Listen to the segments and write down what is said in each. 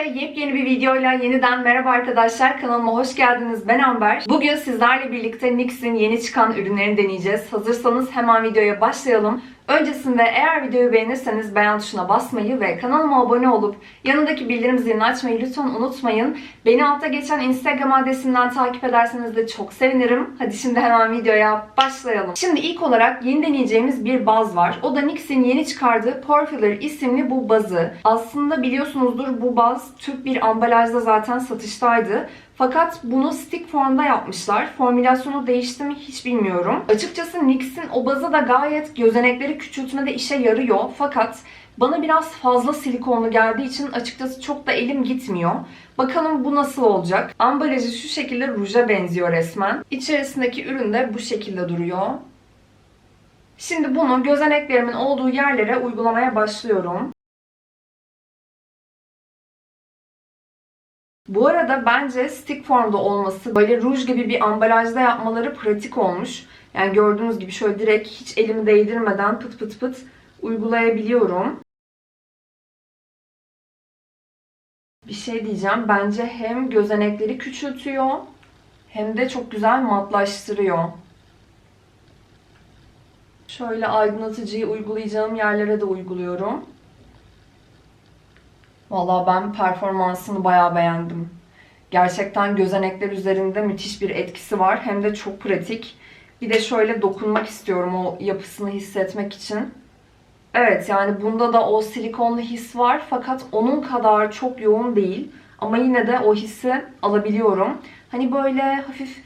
Herkese yepyeni bir videoyla yeniden merhaba arkadaşlar. Kanalıma hoş geldiniz. Ben Amber. Bugün sizlerle birlikte NYX'in yeni çıkan ürünlerini deneyeceğiz. Hazırsanız hemen videoya başlayalım. Öncesinde eğer videoyu beğenirseniz beğen tuşuna basmayı ve kanalıma abone olup yanındaki bildirim zilini açmayı lütfen unutmayın. Beni altta geçen Instagram adresinden takip ederseniz de çok sevinirim. Hadi şimdi hemen videoya başlayalım. Şimdi ilk olarak yeni deneyeceğimiz bir baz var. O da NYX'in yeni çıkardığı Pore Filler isimli bu bazı. Aslında biliyorsunuzdur bu baz tüp bir ambalajda zaten satıştaydı. Fakat bunu stick formda yapmışlar. Formülasyonu değişti mi hiç bilmiyorum. Açıkçası NYX'in o bazı da gayet gözenekleri küçültmede işe yarıyor. Fakat bana biraz fazla silikonlu geldiği için açıkçası çok da elim gitmiyor. Bakalım bu nasıl olacak. Ambalajı şu şekilde ruja benziyor resmen. İçerisindeki ürün de bu şekilde duruyor. Şimdi bunu gözeneklerimin olduğu yerlere uygulamaya başlıyorum. Bu arada bence stick formda olması, böyle ruj gibi bir ambalajda yapmaları pratik olmuş. Yani gördüğünüz gibi şöyle direkt hiç elimi değdirmeden pıt pıt pıt uygulayabiliyorum. Bir şey diyeceğim. Bence hem gözenekleri küçültüyor hem de çok güzel matlaştırıyor. Şöyle aydınlatıcıyı uygulayacağım yerlere de uyguluyorum. Valla ben performansını bayağı beğendim. Gerçekten gözenekler üzerinde müthiş bir etkisi var. Hem de çok pratik. Bir de şöyle dokunmak istiyorum o yapısını hissetmek için. Evet yani bunda da o silikonlu his var fakat onun kadar çok yoğun değil. Ama yine de o hissi alabiliyorum. Hani böyle hafif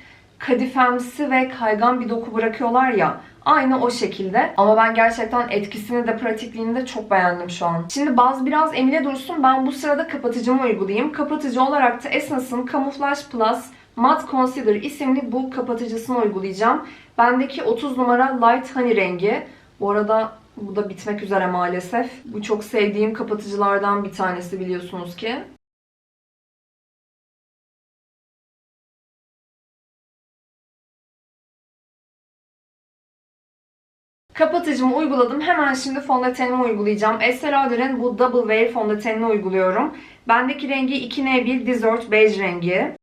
kadifemsi ve kaygan bir doku bırakıyorlar ya. Aynı o şekilde. Ama ben gerçekten etkisini de pratikliğini de çok beğendim şu an. Şimdi baz biraz emine dursun. Ben bu sırada kapatıcımı uygulayayım. Kapatıcı olarak da Essence'ın Camouflage Plus Matte Concealer isimli bu kapatıcısını uygulayacağım. Bendeki 30 numara Light Honey rengi. Bu arada bu da bitmek üzere maalesef. Bu çok sevdiğim kapatıcılardan bir tanesi biliyorsunuz ki. Kapatıcımı uyguladım. Hemen şimdi fondötenimi uygulayacağım. Estee Lauder'in bu Double Wear fondötenini uyguluyorum. Bendeki rengi 2N1 Desert Beige rengi.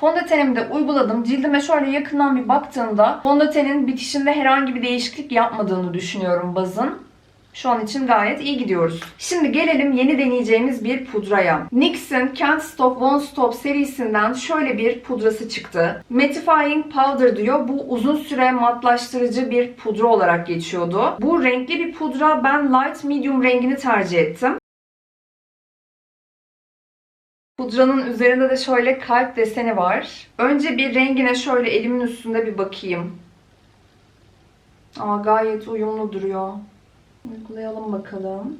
Fondötenimi de uyguladım. Cildime şöyle yakından bir baktığımda fondötenin bitişinde herhangi bir değişiklik yapmadığını düşünüyorum bazın. Şu an için gayet iyi gidiyoruz. Şimdi gelelim yeni deneyeceğimiz bir pudraya. NYX'in Can't Stop Won't Stop serisinden şöyle bir pudrası çıktı. Mattifying Powder diyor. Bu uzun süre matlaştırıcı bir pudra olarak geçiyordu. Bu renkli bir pudra. Ben light medium rengini tercih ettim. Pudranın üzerinde de şöyle kalp deseni var. Önce bir rengine şöyle elimin üstünde bir bakayım. Aa, gayet uyumlu duruyor. Uygulayalım bakalım.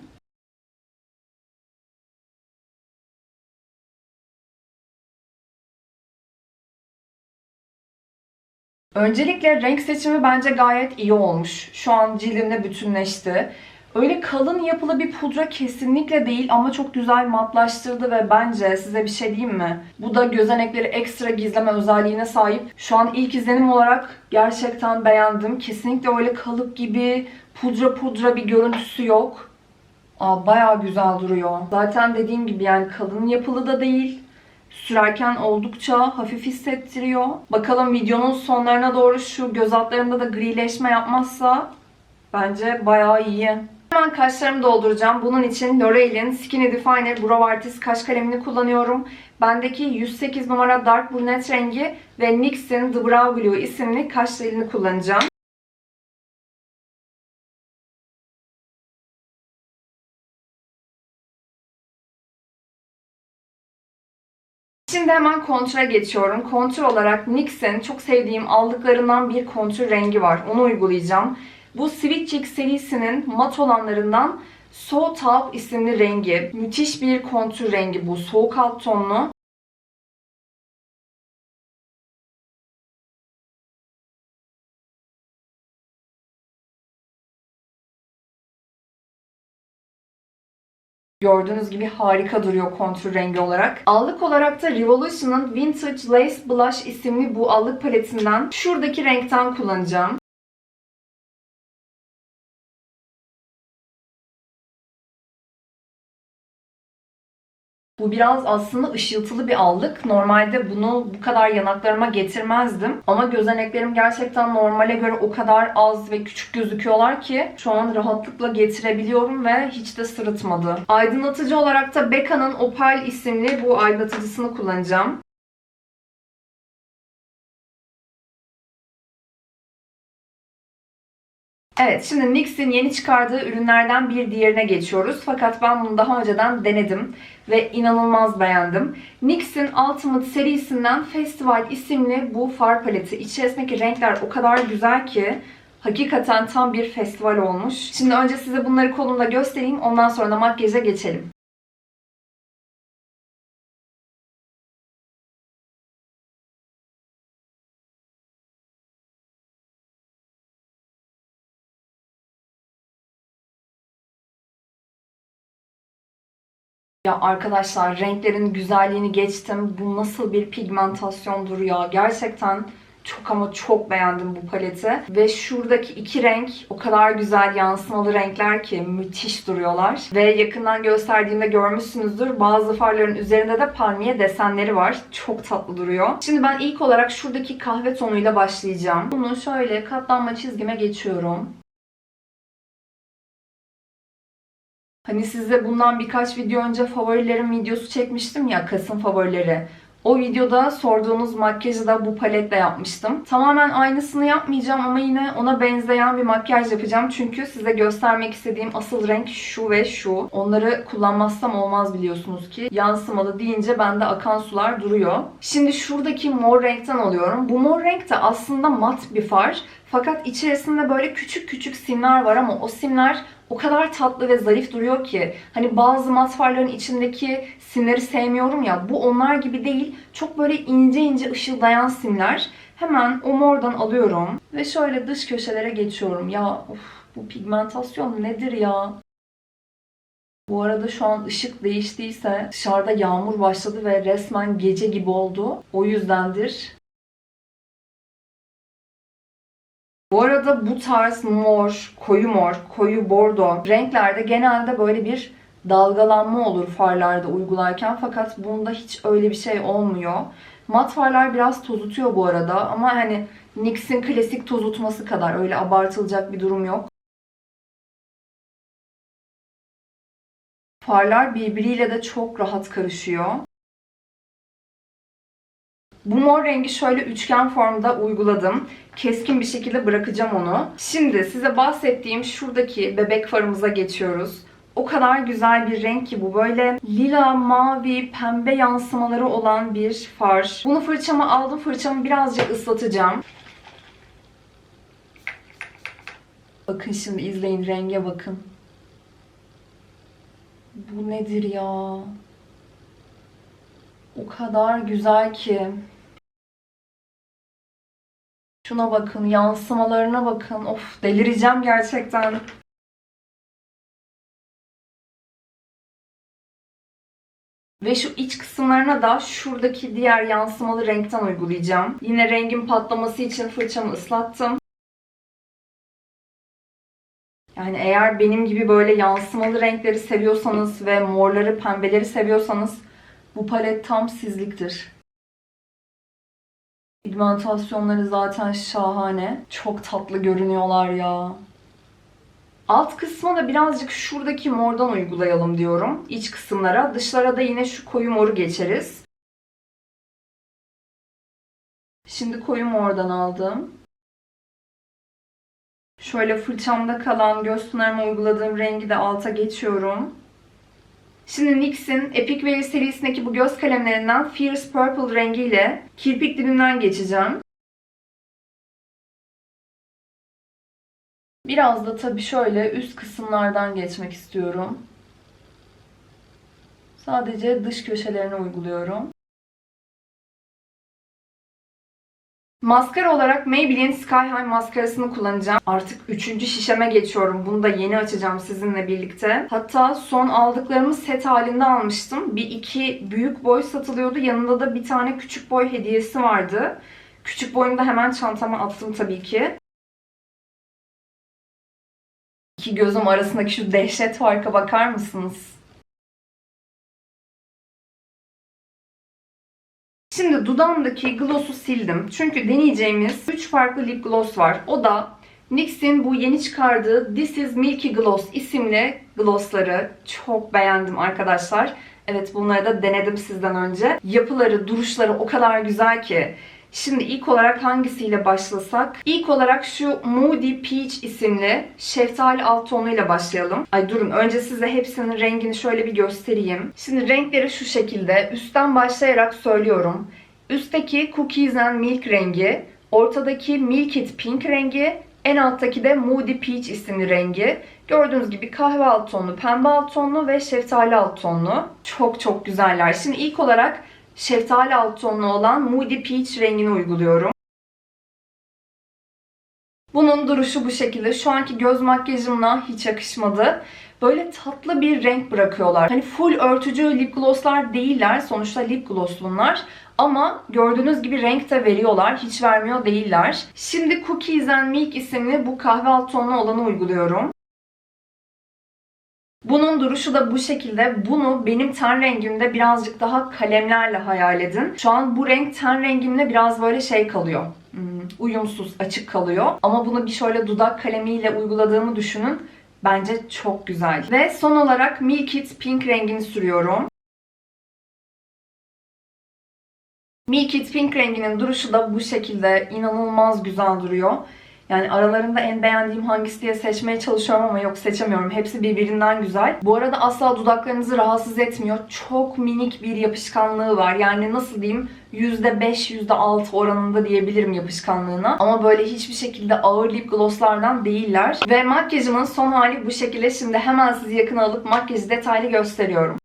Öncelikle renk seçimi bence gayet iyi olmuş. Şu an cildimde bütünleşti. Öyle kalın yapılı bir pudra kesinlikle değil ama çok güzel matlaştırdı ve bence size bir şey diyeyim mi? Bu da gözenekleri ekstra gizleme özelliğine sahip. Şu an ilk izlenim olarak gerçekten beğendim. Kesinlikle öyle kalıp gibi pudra pudra bir görüntüsü yok. Aa, bayağı güzel duruyor. Zaten dediğim gibi yani kalın yapılı da değil. Sürerken oldukça hafif hissettiriyor. Bakalım videonun sonlarına doğru şu göz altlarında da grileşme yapmazsa bence bayağı iyi. Hemen kaşlarımı dolduracağım. Bunun için L'Oreal'in Skinny Definer Brow Artist kaş kalemini kullanıyorum. Bendeki 108 numara Dark Brunette rengi ve NYX'in The Brow Glue isimli kaş jelini kullanacağım. Şimdi hemen kontüre geçiyorum. Kontür olarak NYX'in çok sevdiğim aldıklarından bir kontür rengi var. Onu uygulayacağım. Bu Sweet Cheek serisinin mat olanlarından So Taupe isimli rengi. Müthiş bir kontür rengi bu. Soğuk alt tonlu. Gördüğünüz gibi harika duruyor kontür rengi olarak. Allık olarak da Revolution'ın Vintage Lace Blush isimli bu allık paletinden şuradaki renkten kullanacağım. Bu biraz aslında ışıltılı bir allık. Normalde bunu bu kadar yanaklarıma getirmezdim. Ama gözeneklerim gerçekten normale göre o kadar az ve küçük gözüküyorlar ki şu an rahatlıkla getirebiliyorum ve hiç de sırıtmadı. Aydınlatıcı olarak da Becca'nın Opal isimli bu aydınlatıcısını kullanacağım. Evet, şimdi NYX'in yeni çıkardığı ürünlerden bir diğerine geçiyoruz. Fakat ben bunu daha önceden denedim ve inanılmaz beğendim. NYX'in Ultimate serisinden Festival isimli bu far paleti. İçerisindeki renkler o kadar güzel ki hakikaten tam bir festival olmuş. Şimdi önce size bunları kolumda göstereyim. Ondan sonra da makyaja geçelim. Ya arkadaşlar renklerin güzelliğini geçtim. Bu nasıl bir pigmentasyondur ya. Gerçekten çok ama çok beğendim bu paleti. Ve şuradaki iki renk o kadar güzel yansımalı renkler ki müthiş duruyorlar. Ve yakından gösterdiğimde görmüşsünüzdür. Bazı farların üzerinde de palmiye desenleri var. Çok tatlı duruyor. Şimdi ben ilk olarak şuradaki kahve tonuyla başlayacağım. Bunu şöyle katlanma çizgime geçiyorum. Hani size bundan birkaç video önce favorilerim videosu çekmiştim ya Kasım favorileri. O videoda sorduğunuz makyajı da bu paletle yapmıştım. Tamamen aynısını yapmayacağım ama yine ona benzeyen bir makyaj yapacağım. Çünkü size göstermek istediğim asıl renk şu ve şu. Onları kullanmazsam olmaz biliyorsunuz ki. Yansımalı deyince bende akan sular duruyor. Şimdi şuradaki mor renkten alıyorum. Bu mor renk de aslında mat bir far. Fakat içerisinde böyle küçük küçük simler var ama o simler o kadar tatlı ve zarif duruyor ki hani bazı mat farların içindeki simleri sevmiyorum ya bu onlar gibi değil. Çok böyle ince ince ışıldayan simler. Hemen o mordan alıyorum ve şöyle dış köşelere geçiyorum. Ya of, bu pigmentasyon nedir ya? Bu arada şu an ışık değiştiyse dışarıda yağmur başladı ve resmen gece gibi oldu. O yüzdendir. Bu arada bu tarz mor, koyu mor, koyu bordo renklerde genelde böyle bir dalgalanma olur farlarda uygularken fakat bunda hiç öyle bir şey olmuyor. Mat farlar biraz tozutuyor bu arada ama hani NYX'in klasik tozutması kadar öyle abartılacak bir durum yok. Farlar birbiriyle de çok rahat karışıyor. Bu mor rengi şöyle üçgen formda uyguladım. Keskin bir şekilde bırakacağım onu. Şimdi size bahsettiğim şuradaki bebek farımıza geçiyoruz. O kadar güzel bir renk ki bu. Böyle lila, mavi, pembe yansımaları olan bir far. Bunu fırçama aldım. Fırçamı birazcık ıslatacağım. Bakın şimdi izleyin renge bakın. Bu nedir ya? O kadar güzel ki. Şuna bakın, yansımalarına bakın. Of delireceğim gerçekten. Ve şu iç kısımlarına da şuradaki diğer yansımalı renkten uygulayacağım. Yine rengin patlaması için fırçamı ıslattım. Yani eğer benim gibi böyle yansımalı renkleri seviyorsanız ve morları, pembeleri seviyorsanız bu palet tam sizliktir. Pigmentasyonları zaten şahane. Çok tatlı görünüyorlar ya. Alt kısma da birazcık şuradaki mordan uygulayalım diyorum. İç kısımlara. Dışlara da yine şu koyu moru geçeriz. Şimdi koyu mordan aldım. Şöyle fırçamda kalan göz pınarıma uyguladığım rengi de alta geçiyorum. Şimdi NYX'in Epic Wear serisindeki bu göz kalemlerinden Fierce Purple rengiyle kirpik dibinden geçeceğim. Biraz da tabii şöyle üst kısımlardan geçmek istiyorum. Sadece dış köşelerine uyguluyorum. Maskara olarak Maybelline Sky High maskarasını kullanacağım. Artık üçüncü şişeme geçiyorum. Bunu da yeni açacağım sizinle birlikte. Hatta son aldıklarımı set halinde almıştım. Bir iki büyük boy satılıyordu. Yanında da bir tane küçük boy hediyesi vardı. Küçük boyunu da hemen çantama attım tabii ki. İki gözüm arasındaki şu dehşet farka bakar mısınız? Şimdi dudağımdaki gloss'u sildim. Çünkü deneyeceğimiz 3 farklı lip gloss var. O da NYX'in bu yeni çıkardığı This is Milky Gloss isimli glossları. Çok beğendim arkadaşlar. Evet bunları da denedim sizden önce. Yapıları, duruşları o kadar güzel ki. Şimdi ilk olarak hangisiyle başlasak? İlk olarak şu Moody Peach isimli şeftali alt tonuyla başlayalım. Ay durun önce size hepsinin rengini şöyle bir göstereyim. Şimdi renkleri şu şekilde. Üstten başlayarak söylüyorum. Üstteki Cookies and Milk rengi, ortadaki Milk It Pink rengi, en alttaki de Moody Peach isimli rengi. Gördüğünüz gibi kahve alt tonlu, pembe alt tonlu ve şeftali alt tonlu. Çok çok güzeller. Şimdi ilk olarak şeftali alt tonlu olan Moody Peach rengini uyguluyorum. Bunun duruşu bu şekilde. Şu anki göz makyajımla hiç yakışmadı. Böyle tatlı bir renk bırakıyorlar. Hani full örtücü lip glosslar değiller. Sonuçta lip gloss bunlar. Ama gördüğünüz gibi renk de veriyorlar. Hiç vermiyor değiller. Şimdi Cookies and Milk isimli bu kahve alt tonlu olanı uyguluyorum. Bunun duruşu da bu şekilde. Bunu benim ten rengimde birazcık daha kalemlerle hayal edin. Şu an bu renk ten rengimle biraz böyle şey kalıyor. Hmm, uyumsuz, açık kalıyor. Ama bunu bir şöyle dudak kalemiyle uyguladığımı düşünün. Bence çok güzel. Ve son olarak Milk It Pink rengini sürüyorum. Milk It Pink renginin duruşu da bu şekilde inanılmaz güzel duruyor. Yani aralarında en beğendiğim hangisi diye seçmeye çalışıyorum ama yok seçemiyorum. Hepsi birbirinden güzel. Bu arada asla dudaklarınızı rahatsız etmiyor. Çok minik bir yapışkanlığı var. Yani nasıl diyeyim %5, %6 oranında diyebilirim yapışkanlığına. Ama böyle hiçbir şekilde ağır lip glosslardan değiller. Ve makyajımın son hali bu şekilde. Şimdi hemen sizi yakına alıp makyajı detaylı gösteriyorum.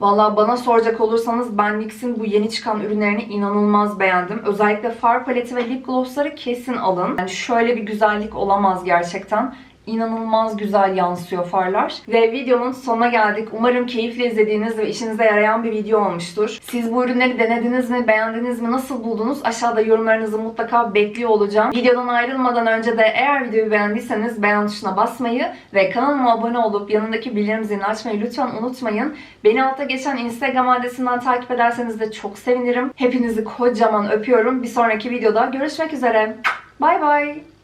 Valla bana soracak olursanız ben NYX'in bu yeni çıkan ürünlerini inanılmaz beğendim. Özellikle far paleti ve lip glossları kesin alın. Yani şöyle bir güzellik olamaz gerçekten. İnanılmaz güzel yansıyor farlar. Ve videomun sonuna geldik. Umarım keyifle izlediğiniz ve işinize yarayan bir video olmuştur. Siz bu ürünleri denediniz mi, beğendiniz mi, nasıl buldunuz? Aşağıda yorumlarınızı mutlaka bekliyor olacağım. Videodan ayrılmadan önce de eğer videoyu beğendiyseniz beğen tuşuna basmayı ve kanalıma abone olup yanındaki bildirim zilini açmayı lütfen unutmayın. Beni altta geçen Instagram adresinden takip ederseniz de çok sevinirim. Hepinizi kocaman öpüyorum. Bir sonraki videoda görüşmek üzere. Bay bay.